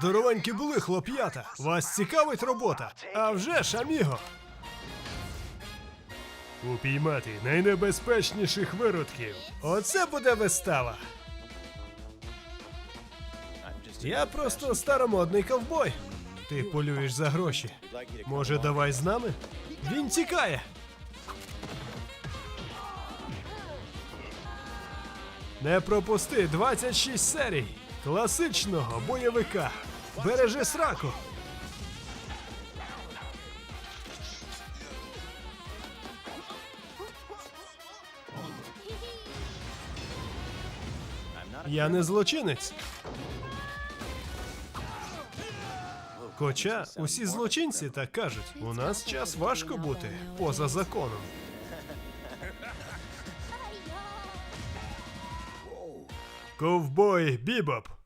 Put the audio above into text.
Здоровенькі були, хлоп'ята. Вас цікавить робота? А вже ж, аміго. Упіймати найнебезпечніших виродків. Оце буде вистава. Я просто старомодний ковбой. Ти полюєш за гроші. Може, давай з нами? Він тікає. Не пропусти 26 серій класичного бойовика. Бережи сраку. Я не злочинець. Хоча усі злочинці так кажуть, у нас час важко бути поза законом. Ковбой Бібоп.